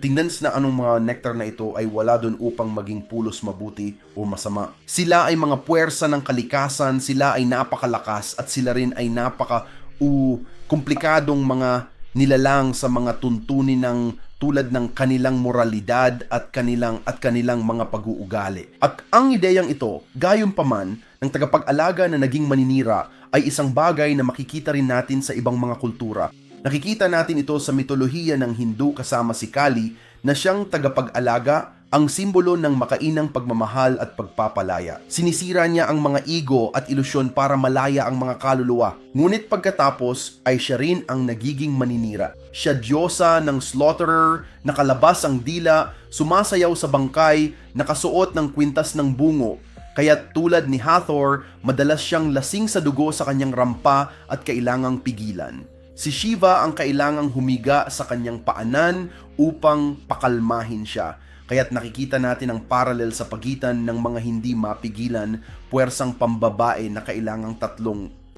tingnan na anong mga nectar na ito ay wala doon upang maging pulos mabuti o masama. Sila ay mga puwersa ng kalikasan, sila ay napakalakas at sila rin ay napaka u komplikadong mga nilalang sa mga tuntunin ng tulad ng kanilang moralidad at kanilang at kanilang mga pag-uugali. At ang ideyang ito, gayon pa man, ng tagapag-alaga na naging maninira ay isang bagay na makikita rin natin sa ibang mga kultura. Nakikita natin ito sa mitolohiya ng Hindu kasama si Kali na siyang tagapag-alaga ang simbolo ng makainang pagmamahal at pagpapalaya. Sinisira niya ang mga ego at ilusyon para malaya ang mga kaluluwa. Ngunit pagkatapos ay siya rin ang nagiging maninira. Siya diyosa ng slaughterer, nakalabas ang dila, sumasayaw sa bangkay, nakasuot ng kwintas ng bungo, kaya tulad ni Hathor, madalas siyang lasing sa dugo sa kanyang rampa at kailangang pigilan. Si Shiva ang kailangang humiga sa kanyang paanan upang pakalmahin siya. Kaya't nakikita natin ang parallel sa pagitan ng mga hindi mapigilan, puwersang pambabae na kailangang tatlong